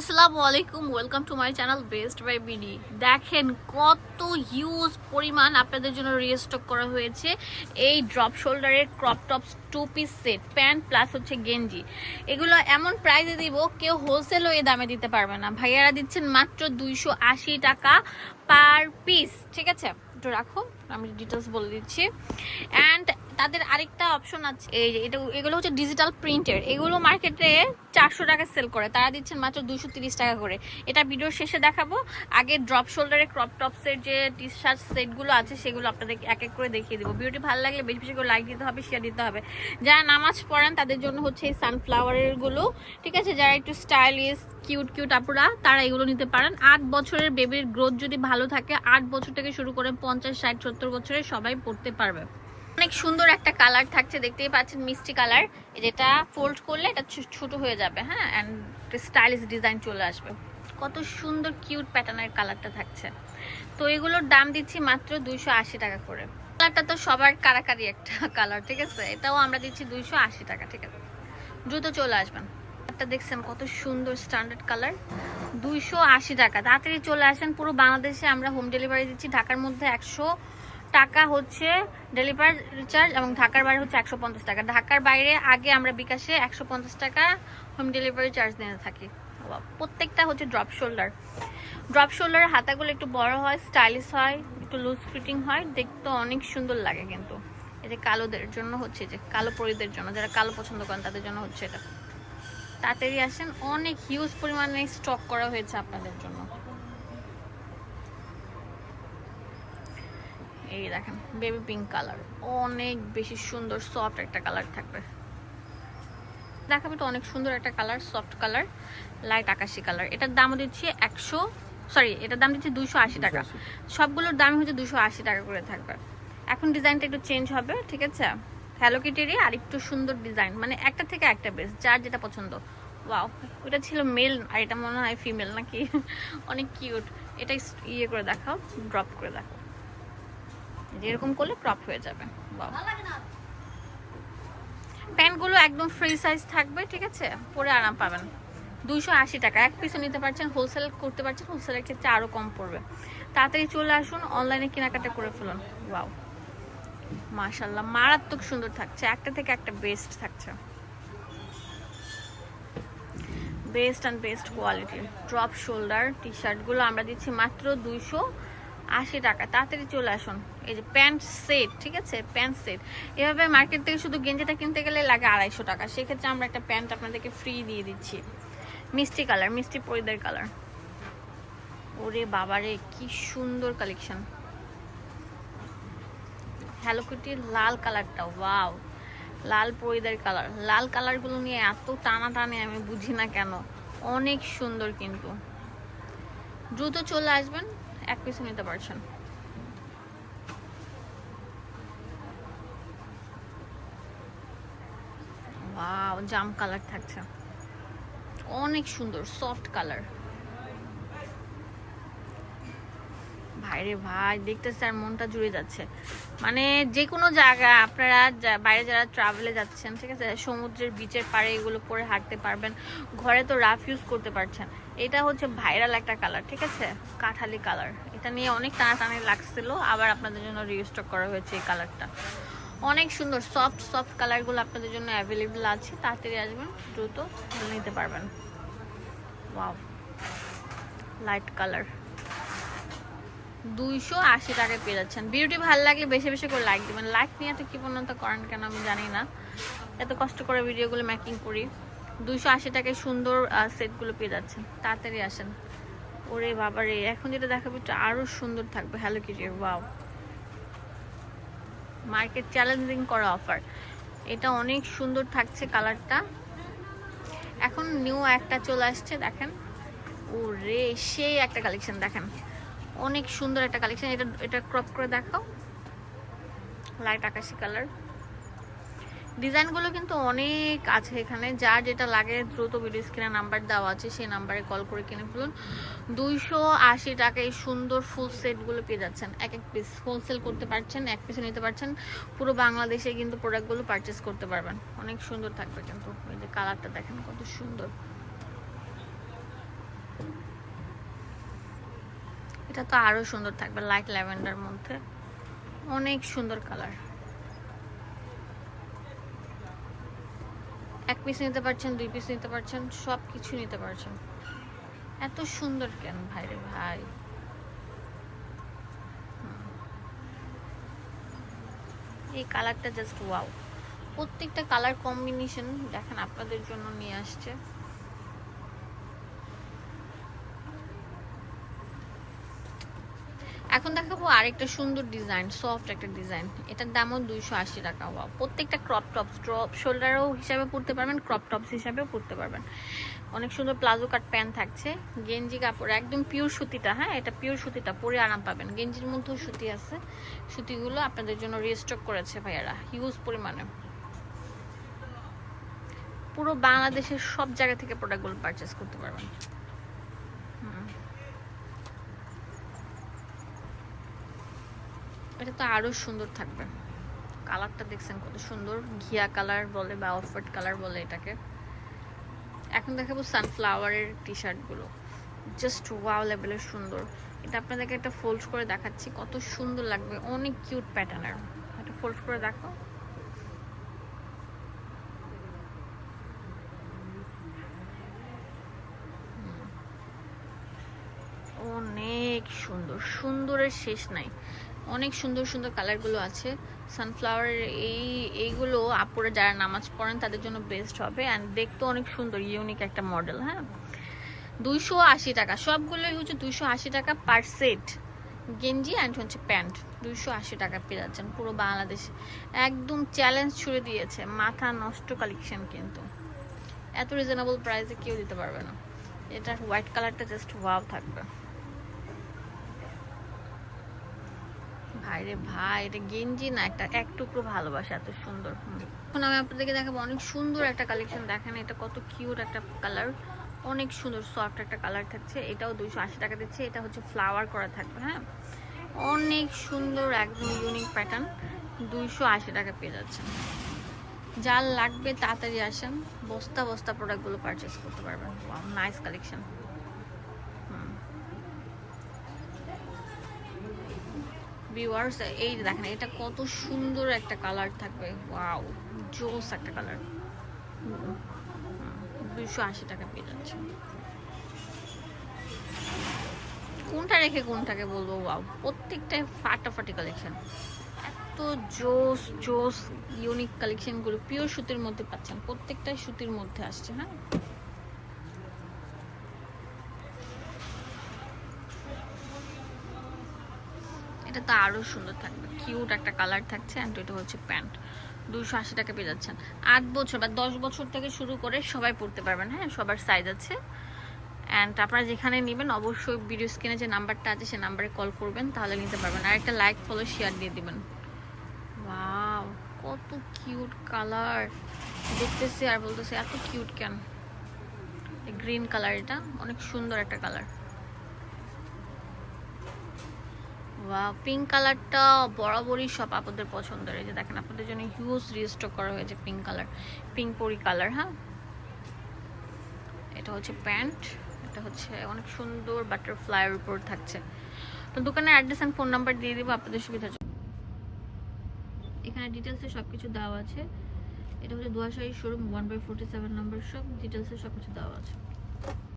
আসসালামু আলাইকুম welcome to my channel best buy BD দেখেন কত হিউজ পরিমাণ আপনাদের জন্য রিস্টক করা হয়েছে। এই drop শোল্ডারের crop tops two piece set pant plus হচ্ছে গেঞ্জি। এগুলো এমন প্রাইসে দিব, কেউ হোলসেলও এই দামে দিতে পারবে না। ভাইয়ারা দিচ্ছেন মাত্র দুইশো আশি টাকা পার পিস ঠিক আছে? একটু রাখো, আমি ডিটেলস বলে দিচ্ছি। অ্যান্ড তাদের আরেকটা অপশন আছে। এটা এগুলো হচ্ছে ডিজিটাল প্রিন্টের এগুলো মার্কেটে চারশো টাকা সেল করে। তারা দিচ্ছেন মাত্র দুশো তিরিশ টাকা করে। এটা ভিডিওর শেষে দেখাবো। আগে ড্রপ শোল্ডারে ক্রপ টপসের যে টি শার্ট সেটগুলো আছে, সেগুলো আপনাদের এক এক করে দেখিয়ে দেবো। ভিডিওটি ভালো লাগলে বেশি বেশি করে লাইক দিতে হবে শেয়ার দিতে হবে। যারা নামাজ পড়েন, তাদের জন্য হচ্ছে এই সানফ্লাওয়ারেরগুলো, ঠিক আছে? যারা একটু স্টাইলিশ কিউট কিউট আপুরা, তারা এগুলো নিতে পারেন। আট বছরের বেবির গ্রোথ যদি ভালো থাকে, আট বছর থেকে শুরু করে পঞ্চাশ, ষাট, সত্তর বছরে সবাই পড়তে পারবে। অনেক সুন্দর একটা কালার থাকছে, দেখতেই পাচ্ছেন মিষ্টি কালার। যেটা ফোল্ড করলে এটা ছোট হয়ে যাবে হ্যাঁ? অ্যান্ড স্টাইলিশ ডিজাইন চলে আসবে। কত সুন্দর কিউট প্যাটার্নের কালারটা থাকছে। তো এগুলোর দাম দিচ্ছি মাত্র দুইশো আশি টাকা করে। কালারটা তো সবার কারাকারি একটা কালার, ঠিক আছে? এটাও আমরা দিচ্ছি দুইশো আশি টাকা, ঠিক আছে? দ্রুত চলে আসবেন। একটা দেখছেন কত সুন্দর স্ট্যান্ডার্ড কালার। দুইশো আশি টাকা। তাড়াতাড়ি চলে আসেন, পুরো বাংলাদেশে আমরা হোম ডেলিভারি দিচ্ছি। ঢাকার মধ্যে একশো টাকা হচ্ছে ডেলিভারি চার্জ এবং ঢাকার বাইরে হচ্ছে একশো পঞ্চাশ টাকা। ঢাকার বাইরে আগে আমরা বিকাশে একশো পঞ্চাশ টাকা হোম ডেলিভারি চার্জ নিয়ে থাকি। প্রত্যেকটা হচ্ছে ড্রপ শোল্ডার ড্রপ শোল্ডারের হাতাগুলো একটু বড় হয় স্টাইলিশ হয়, একটু লুজ ফিটিং হয়, দেখতে অনেক সুন্দর লাগে কিন্তু। যে কালোদের জন্য হচ্ছে যে কালো পরিদের জন্য, যারা কালো পছন্দ করেন তাদের জন্য হচ্ছে এটা। তাড়াতাড়ি আসেন, অনেক হিউজ পরিমাণে স্টক করা হয়েছে আপনাদের জন্য। এই দেখেন বেবি পিঙ্ক কালার অনেক বেশি সুন্দর সফট একটা কালার থাকবে। দেখাবে তো অনেক সুন্দর একটা কালার সফট কালার লাইট আকাশি কালার এটার দাম দিচ্ছি একশো সরি এটার দাম দিচ্ছি দুশো আশি টাকা। সবগুলোর দাম হচ্ছে দুশো আশি টাকা করে থাকবে। এখন ডিজাইনটা একটু চেঞ্জ হবে ঠিক আছে? হ্যালো কিটিরই আর একটু সুন্দর ডিজাইন মানে একটা থেকে একটা বেশ যার যেটা পছন্দ। ওয়াও ওটা ছিল মেল আর এটা মনে হয় ফিমেল নাকি? অনেক কিউট এটা ইয়ে করে দেখাও ড্রপ করে দেখাও। যেরকম করলে ক্রপ হয়ে যাবে। প্যান্টগুলো একদম ফ্রি সাইজ থাকবে ঠিক আছে? পরে আরাম পাবেন। দুইশো আশি টাকা। এক পিসও নিতে পারছেন হোলসেল করতে পারছেন হোলসেলের ক্ষেত্রে আরও কম পড়বে। তাড়াতাড়ি চলে আসুন অনলাইনে কেনাকাটা করে ফেলুন। ওয়াও মাশাল্লাহ মারাত্মক সুন্দর থাকছে। একটা থেকে একটা বেস্ট থাকছে। Best and best quality drop shoulder T শার্টগুলো আমরা দিচ্ছি মাত্র দুইশো আশি টাকা। তাড়াতাড়ি চলে আসুন। এই যে প্যান্ট সেট, ঠিক আছে? Pant set. এভাবে মার্কেট থেকে শুধু গেঞ্জিটা কিনতে গেলে লাগে আড়াইশো টাকা। সেক্ষেত্রে আমরা একটা প্যান্ট আপনাদেরকে ফ্রি দিয়ে দিচ্ছি। মিষ্টি কালার, মিষ্টি পরিদের কালার। ওরে বাবারে কি সুন্দর কালেকশন হ্যালো কুটির লাল কালারটা ওয়াও লাল পরিদের কালার। লাল কালারগুলো নিয়ে এত টানা টানে আমি বুঝি না কেন। অনেক সুন্দর কিন্তু। দ্রুত চলে আসবেন। এক পিস নিতে পারছেন। জাম কালার থাকছে। অনেক সুন্দর সফট কালার ভাইরে ভাই, দেখতেছে আর মনটা জুড়ে যাচ্ছে। মানে যে কোনো জায়গা, আপনারা বাইরে যারা ট্রাভেলে যাচ্ছেন, ঠিক আছে, সমুদ্রের বিচের পাড়ে এগুলো পরে হাঁটতে পারবেন। ঘরে তো রাফ ইউজ করতে পারছেন। এটা হচ্ছে ভাইরাল একটা কালার ঠিক আছে? কাঁঠালি কালার এটা নিয়ে অনেক টানাটানি লাগছিল, আবার আপনাদের জন্য রিস্টক করা হয়েছে এই কালারটা অনেক সুন্দর সফট সফট কালারগুলো আপনাদের জন্য অ্যাভেলেবেল আছে। তাড়াতাড়ি আসবেন, দ্রুত নিতে পারবেন। ওয়াও লাইট কালার দুইশো আশি টাকায় পেয়ে যাচ্ছেন। ভিডিওটি ভালো লাগলে বেশি বেশি করে লাইক দিবেন। লাইক নিয়ে এত কৃপণতা করেন কেন আমি জানি না। এত কষ্ট করে ভিডিওগুলো মেকিং করি। দুইশো আশি টাকায় সুন্দর সেটগুলো পেয়ে যাচ্ছেন। তাড়াতাড়ি আসেন। ওরে বাবারে, এখন যেটা দেখাবো এটা আরও সুন্দর থাকবে। Hello kitty wow market challenging করা অফার এটা অনেক সুন্দর থাকছে কালারটা এখন নিউ একটা চলে আসছে, দেখেন। ও রে সেই একটা কালেকশন দেখেন। অনেক সুন্দর একটা কালেকশন এটা এটা ক্রপ করে দেখাও। লাইট আকাশি কালার ডিজাইনগুলো কিন্তু অনেক আছে এখানে। যার যেটা লাগে দ্রুত ভিডিও স্ক্রিনে নাম্বার দেওয়া আছে, সেই নাম্বারে কল করে কিনে ফেলুন। দুইশো আশি টাকায় সুন্দর ফুল সেটগুলো পেয়ে যাচ্ছেন। এক এক পিস হোলসেল করতে পারছেন, এক পিসে নিতে পারছেন। পুরো বাংলাদেশে কিন্তু প্রোডাক্টগুলো পারচেস করতে পারবেন। অনেক সুন্দর থাকবে কিন্তু। এই যে কালারটা দেখেন কত সুন্দর। এটা তো আরও সুন্দর থাকবে, লাইট ল্যাভেন্ডার মধ্যে। অনেক সুন্দর কালার। এক পিস নিতে পারছেন, দুই পিস নিতে পারছেন সব কিছু নিতে পারছেন। এত সুন্দর কেন ভাই রে ভাই? এই কালারটা জাস্ট ওয়াও প্রত্যেকটা কালার কম্বিনেশন দেখেন আপনাদের জন্য নিয়ে আসছে। এখন দেখাবো আরেকটা সুন্দর ডিজাইন সফট একটা ডিজাইন এটার দামও দুইশো আশি টাকা ওয়াও প্রত্যেকটা ক্রপ টপস ড্রপ শোল্ডারও হিসাবে পরতে পারবেন ক্রপ টপস হিসাবেও পরতে পারবেন। অনেক সুন্দর প্লাজো কাট প্যান্ট থাকছে, গেঞ্জি কাপড়, একদম পিওর সুতিটা হ্যাঁ? এটা পিওর সুতিটা, পরে আরাম পাবেন। গেঞ্জির মধ্যেও সুতি আছে, সুতিগুলো আপনাদের জন্য রিস্টক করেছে ভাইয়ারা হিউজ পরিমাণে। পুরো বাংলাদেশের সব জায়গা থেকে প্রোডাক্টগুলো পারচেস করতে পারবেন। হুম। এটা তো আরও সুন্দর থাকবে। কালারটা দেখছেন কত সুন্দর। ঘিয়া কালার বলে বা অফার্ট কালার বলে এটাকে। এখন দেখাবো সানফ্লাওয়ারের টি শার্টগুলো জাস্ট ওয়াও লেভেলের সুন্দর। এটা আপনাদেরকে একটা ফোল্ড করে দেখাচ্ছি। কত সুন্দর লাগবে। অনেক কিউট প্যাটার্নের একটা ফোল্ড করে দেখো। অনেক সুন্দর। সুন্দরের শেষ নাই। অনেক সুন্দর সুন্দর কালারগুলো আছে। সানফ্লাওয়ার এই, এইগুলো আপুরা যারা নামাজ পড়েন, তাদের জন্য বেস্ট হবে। অ্যান্ড দেখতে অনেক সুন্দর ইউনিক একটা মডেল হ্যাঁ? দুইশো আশি টাকা। সবগুলোই হচ্ছে দুইশো আশি টাকা পার সেট গেঞ্জি অ্যান্ড হচ্ছে প্যান্ট। দুইশো আশি টাকা পেয়ে যাচ্ছেন পুরো বাংলাদেশে। একদম চ্যালেঞ্জ ছুড়ে দিয়েছে। মাথা নষ্ট কালেকশন কিন্তু। এত রিজনেবল প্রাইসে কেউ দিতে পারবে না। এটার হোয়াইট কালারটা জাস্ট ওয়াও থাকবে। ভাই রে ভাই, এটা গেঞ্জি না, একটা এক টুকরো ভালোবাসা, এত সুন্দর। এখন আমি আপনাদেরকে দেখাবো, অনেক সুন্দর একটা কালেকশন দেখেন এটা কত কিউট একটা কালার অনেক সুন্দর সফট একটা কালার থাকছে। এটাও দুইশো আশি টাকা দিচ্ছে, এটা হচ্ছে ফ্লাওয়ার করা থাকবে হ্যাঁ? অনেক সুন্দর, একদম ইউনিক প্যাটার্ন দুইশো আশি টাকা পেয়ে যাচ্ছেন। যার লাগবে তাড়াতাড়ি আসেন, বস্তা বস্তা প্রোডাক্টগুলো পারচেস করতে পারবেন। নাইস কালেকশন ভিউয়ার্স এই দেখেন, এটা কত সুন্দর একটা কালার থাকবে। ওয়াও জোস একটা কালার দুইশো আশি টাকা পেয়ে যাচ্ছে। কোনটা রেখে কোনটাকে বলব? ওয়াও প্রত্যেকটাই ফাটাফাটি কালেকশন এত জোস জোস ইউনিক কালেকশনগুলো পিওর সুতির মধ্যে পাচ্ছেন। প্রত্যেকটাই সুতির মধ্যে আসছে হ্যাঁ? এটা তো আরও সুন্দর থাকবে। কিউট একটা কালার থাকছে অ্যান্ড এটা হচ্ছে প্যান্ট দুশো আশি টাকা পেয়ে যাচ্ছেন। আট বছর বা দশ বছর থেকে শুরু করে সবাই পড়তে পারবেন হ্যাঁ? সবার সাইজ আছে। অ্যান্ড আপনারা যেখানে নেবেন, অবশ্যই ভিডিও স্ক্রিনে যে নাম্বারটা আছে সেই নাম্বারে কল করবেন, তাহলে নিতে পারবেন। আর একটা লাইক ফলো শেয়ার দিয়ে দিবেন। ওয়াও কত কিউট কালার দেখতেছি আর বলতেছি, এত কিউট কেন? গ্রিন কালার এটা, অনেক সুন্দর একটা কালার পিঙ্ক কালারটা বরাবরই সব আপনাদের পছন্দের। এই যে দেখেন আপনাদের জন্য হিউজ রিস্টক করা হয়েছে পিঙ্ক কালার পিঙ্ক পরি কালার হ্যাঁ? এটা হচ্ছে প্যান্ট, এটা হচ্ছে অনেক সুন্দর বাটারফ্লাইয়ের উপর থাকছে। তো দোকানের অ্যাড্রেস অ্যান্ড ফোন নাম্বার দিয়ে দিব আপনাদের সুবিধার জন্য। এখানে ডিটেলসে সব কিছু দেওয়া আছে। এটা হচ্ছে দুয়াশাহী showroom one by forty seven number সব ডিটেলসে সব কিছু দেওয়া আছে।